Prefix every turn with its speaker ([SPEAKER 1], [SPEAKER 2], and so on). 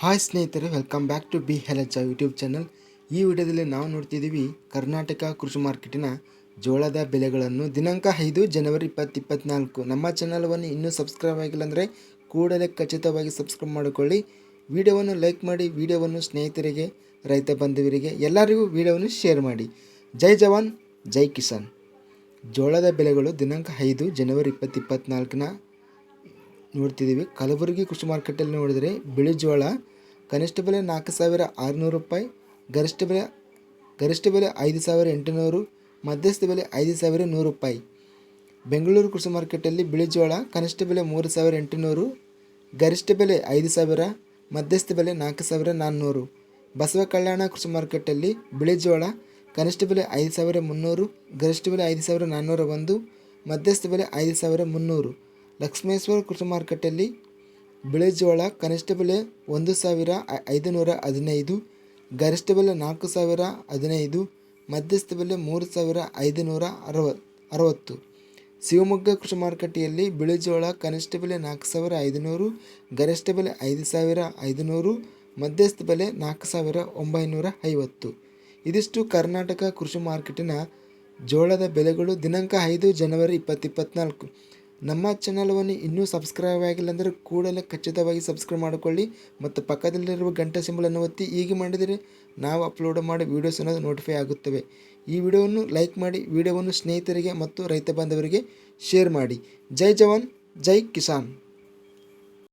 [SPEAKER 1] Hi ಸ್ನೇಹಿತರೆ welcome back to B ಹೆಲಚ YouTube channel ಈ ವಿಡಿಯೋದಲ್ಲಿ ನಾವು ನೋಡ್ತಿದ್ದೀವಿ ಕರ್ನಾಟಕ ಕೃಷಿ ಮಾರ್ಕೆಟಿನ ಜೋಳದ ಬೆಲೆಗಳನ್ನು ದಿನಾಂಕ ಐದು ಜನವರಿ ಇಪ್ಪತ್ತು ಇಪ್ಪತ್ತ್ನಾಲ್ಕು ನಮ್ಮ ಚಾನಲ್ವನ್ನು ಇನ್ನೂ ಸಬ್ಸ್ಕ್ರೈಬ್ ಆಗಿಲ್ಲ ಅಂದರೆ ಕೂಡಲೇ ಖಚಿತವಾಗಿ ಸಬ್ಸ್ಕ್ರೈಬ್ ಮಾಡಿಕೊಳ್ಳಿ. ವಿಡಿಯೋವನ್ನು ಲೈಕ್ ಮಾಡಿ, ವಿಡಿಯೋವನ್ನು ಸ್ನೇಹಿತರಿಗೆ, ರೈತ ಬಂಧುವರಿಗೆ ಎಲ್ಲರಿಗೂ ವಿಡಿಯೋವನ್ನು ಶೇರ್ ಮಾಡಿ. ಜೈ ಜವಾನ್, ಜೈ ಕಿಸಾನ್. ಜೋಳದ ಬೆಲೆಗಳು ದಿನಾಂಕ ಐದು ಜನವರಿ ಇಪ್ಪತ್ತು ಇಪ್ಪತ್ತ್ನಾಲ್ಕನ ನೋಡ್ತಿದ್ದೀವಿ. ಕಲಬುರಗಿ ಕೃಷಿ ಮಾರುಕಟ್ಟೆಯಲ್ಲಿ ನೋಡಿದರೆ ಬಿಳಿ ಜೋಳ, ಕನಿಷ್ಠ ಬೆಲೆ ನಾಲ್ಕು ಸಾವಿರ ಆರುನೂರು ರೂಪಾಯಿ, ಗರಿಷ್ಠ ಬೆಲೆ ಗರಿಷ್ಠ ಬೆಲೆ ಐದು ಸಾವಿರ ಎಂಟುನೂರು, ಮಧ್ಯಸ್ಥ ಬೆಲೆ ಐದು ಸಾವಿರ ನೂರು ರೂಪಾಯಿ. ಬೆಂಗಳೂರು ಕೃಷಿ ಮಾರ್ಕೆಟಲ್ಲಿ ಬಿಳಿ ಜೋಳ, ಕನಿಷ್ಠ ಬೆಲೆ ಮೂರು ಸಾವಿರ ಎಂಟುನೂರು, ಗರಿಷ್ಠ ಬೆಲೆ ಐದು ಸಾವಿರ, ಮಧ್ಯಸ್ಥ ಬೆಲೆ ನಾಲ್ಕು ಸಾವಿರ ನಾನ್ನೂರು. ಬಸವ ಕಲ್ಯಾಣ ಕೃಷಿ ಮಾರುಕಟ್ಟೆಯಲ್ಲಿ ಬಿಳಿ ಜೋಳ, ಕನಿಷ್ಠ ಬೆಲೆ ಐದು ಸಾವಿರ ಮುನ್ನೂರು, ಗರಿಷ್ಠ ಬೆಲೆ ಐದು ಸಾವಿರ ನಾನ್ನೂರ ಒಂದು, ಮಧ್ಯಸ್ಥ ಬೆಲೆ ಐದು ಸಾವಿರ ಮುನ್ನೂರು. ಲಕ್ಷ್ಮೇಶ್ವರ ಕೃಷಿ ಮಾರುಕಟ್ಟೆಯಲ್ಲಿ ಬಿಳಿ ಜೋಳ ಕನಿಷ್ಠ ಬೆಲೆ ಒಂದು ಸಾವಿರ ಐದುನೂರ ಹದಿನೈದು, ಗರಿಷ್ಠ ಬೆಲೆ ನಾಲ್ಕು ಸಾವಿರ ಹದಿನೈದು, ಮಧ್ಯಸ್ಥ ಬೆಲೆ ಮೂರು ಸಾವಿರ ಐದುನೂರ ಅರವ ಅರವತ್ತು. ಶಿವಮೊಗ್ಗ ಕೃಷಿ ಮಾರುಕಟ್ಟೆಯಲ್ಲಿ ಬಿಳಿ ಜೋಳ ಕನಿಷ್ಠ ಬೆಲೆ ನಾಲ್ಕು ಸಾವಿರ ಐದುನೂರು, ಗರಿಷ್ಠ ಬೆಲೆ ಐದು ಸಾವಿರ ಐದುನೂರು, ಮಧ್ಯಸ್ಥ ಬೆಲೆ ನಾಲ್ಕು ಸಾವಿರ ಒಂಬೈನೂರ ಐವತ್ತು. ಇದಿಷ್ಟು ಕರ್ನಾಟಕ ಕೃಷಿ ಮಾರ್ಕೆಟಿನ ಜೋಳದ ಬೆಲೆಗಳು ದಿನಾಂಕ ಐದು ಜನವರಿ ಇಪ್ಪತ್ತು ಇಪ್ಪತ್ತ್ನಾಲ್ಕು ನಮ್ಮ ಚಾನಲ್ವನ್ನು ಇನ್ನೂ ಸಬ್ಸ್ಕ್ರೈಬ್ ಆಗಿಲ್ಲ ಅಂದರೆ ಕೂಡಲೇ ಖಚಿತವಾಗಿ ಸಬ್ಸ್ಕ್ರೈಬ್ ಮಾಡಿಕೊಳ್ಳಿ ಮತ್ತು ಪಕ್ಕದಲ್ಲಿರುವ ಗಂಟೆ ಸಿಂಬಲನ್ನು ಒತ್ತಿ ಹೀಗೆ ಮಾಡಿದರೆ ನಾವು ಅಪ್ಲೋಡ್ ಮಾಡಿ ವೀಡಿಯೋಸ್ ಅನ್ನೋದು ನೋಟಿಫೈ ಆಗುತ್ತವೆ. ಈ ವಿಡಿಯೋವನ್ನು ಲೈಕ್ ಮಾಡಿ ವಿಡಿಯೋವನ್ನು ಸ್ನೇಹಿತರಿಗೆ ಮತ್ತು ರೈತ ಬಾಂಧವರಿಗೆ ಶೇರ್ ಮಾಡಿ. ಜೈ ಜವಾನ್, ಜೈ ಕಿಸಾನ್.